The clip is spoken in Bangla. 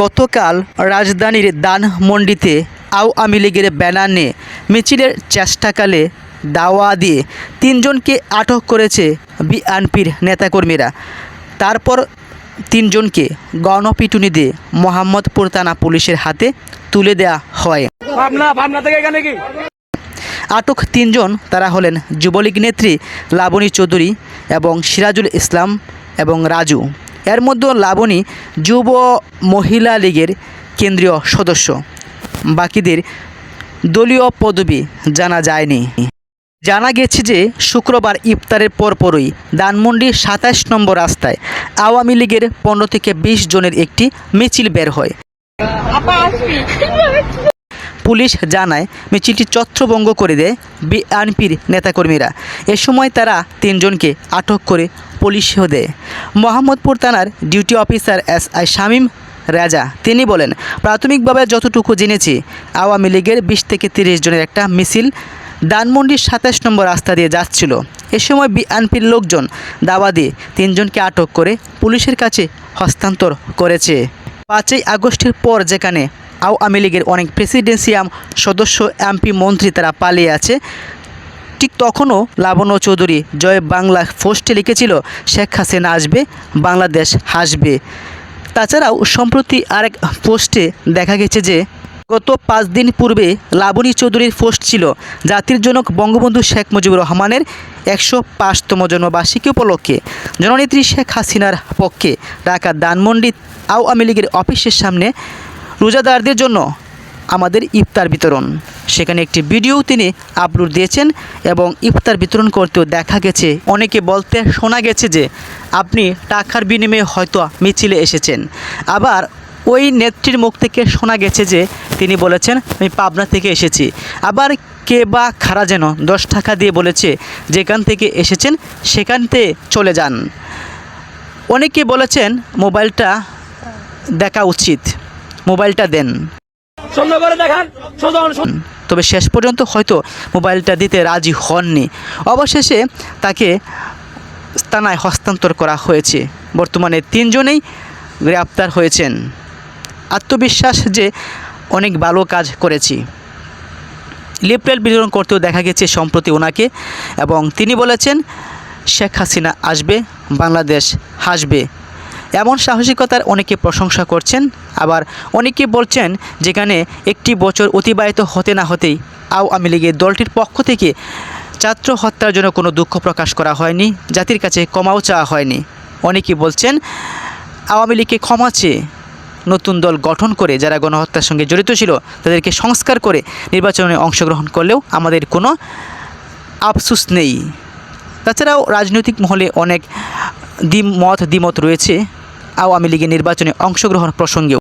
গতকাল রাজধানীর দানমন্ডিতে আওয়ামী লীগের ব্যানার নিয়ে মিছিলের চেষ্টাকালে দাওয়া দিয়ে তিনজনকে আটক করেছে বিএনপির নেতাকর্মীরা। তারপর তিনজনকে গণপিটুনি দিয়ে মোহাম্মদপুর থানা পুলিশের হাতে তুলে দেয়া হয়। আটক তিনজন তারা হলেন যুবলীগ নেত্রী লাবণী চৌধুরী এবং সিরাজুল ইসলাম এবং রাজু। এর মধ্যে লাবণী যুব মহিলা লীগের কেন্দ্রীয় সদস্য। বাকিদের দলীয় পদবি জানা যায়নি। জানা গেছে যে, শুক্রবার ইফতারের পরপরই ধানমন্ডির সাতাশ নম্বর রাস্তায় আওয়ামী লীগের পনেরো থেকে বিশ জনের একটি মিছিল বের হয়। পুলিশ জানায়, মিছিলটি ছত্রভঙ্গ করে দেয় বিএনপির নেতাকর্মীরা। এ সময় তারা তিনজনকে আটক করে পুলিশও দেয়। মোহাম্মদপুর থানার duty officer S I Shamim Raja, তিনি বলেন, প্রাথমিকভাবে যতটুকু জেনেছি, আওয়ামী লীগের বিশ থেকে তিরিশ জনের একটা মিছিল ধানমন্ডির সাতাশ নম্বর রাস্তা দিয়ে যাচ্ছিল। এ সময় বিএনপির লোকজন দাবা দিয়ে তিনজনকে আটক করে পুলিশের কাছে হস্তান্তর করেছে। পাঁচই আগস্টের পর যেখানে আওয়ামী লীগের অনেক প্রেসিডেন্সিয়াম সদস্য, এমপি, মন্ত্রী তারা পালিয়ে আছে। ঠিক তখনও লাবণ্য চৌধুরী জয় বাংলা পোস্টে লিখেছিল, শেখ হাসিনা আসবে, বাংলাদেশ হাসবে। তাছাড়াও সম্প্রতি আরেক পোস্টে দেখা গেছে যে, গত পাঁচ দিন পূর্বে লাবণী চৌধুরীর পোস্ট ছিল, জাতির জনক বঙ্গবন্ধু শেখ মুজিবুর রহমানের একশো পাঁচতম জন্মবার্ষিকী উপলক্ষে। জননেত্রী শেখ হাসিনার পক্ষে ঢাকা ধানমন্ডি আওয়ামী লীগের অফিসের সামনে রোজাদারদের জন্য আমাদের ইফতার বিতরণ। সেখানে একটি ভিডিও তিনি আপলোড দিয়েছেন এবং ইফতার বিতরণ করতেও দেখা গেছে। অনেকে বলতে শোনা গেছে যে, আপনি টাকার বিনিময়ে হয়তো মিছিলে এসেছেন। আবার ওই নেত্রীর মুখ থেকে শোনা গেছে যে, তিনি বলেছেন, আমি পাবনা থেকে এসেছি। আবার কে বা খারা যেন দশ টাকা দিয়ে বলেছে, যেখান থেকে এসেছেন সেখানতে চলে যান। অনেকে বলেছেন, মোবাইলটা দেখা উচিত। মোবাইলটা দেন। দেখান তবে শেষ পর্যন্ত হয়তো মোবাইলটা দিতে রাজি হননি। অবশেষে তাকে থানায় হস্তান্তর করা হয়েছে। বর্তমানে তিনজনেই গ্রেপ্তার হয়েছেন। আত্মবিশ্বাস যে অনেক ভালো কাজ করেছি। লিফলেট বিতরণ করতেও দেখা গেছে সম্প্রতি ওনাকে এবং তিনি বলেছেন শেখ হাসিনা আসবে বাংলাদেশ হাসবে। এমন সাহসিকতার অনেকে প্রশংসা করছেন। আবার অনেকে বলছেন যেখানে একটি বছর অতিবাহিত হতে না হতেই আওয়ামী লীগের দলটির পক্ষ থেকে ছাত্র হত্যার জন্য কোনো দুঃখ প্রকাশ করা হয়নি, জাতির কাছে ক্ষমাও চাওয়া হয়নি। অনেকে বলছেন আওয়ামী লীগকে ক্ষমা চেয়ে নতুন দল গঠন করে যারা গণহত্যার সঙ্গে জড়িত ছিল তাদেরকে সংস্কার করে নির্বাচনে অংশগ্রহণ করলেও আমাদের কোনো আফসুস নেই। তাছাড়াও রাজনৈতিক মহলে অনেক দ্বিমত দ্বিমত রয়েছে। আওয়ামী লীগের নির্বাচনে অংশগ্রহণ প্রসঙ্গেও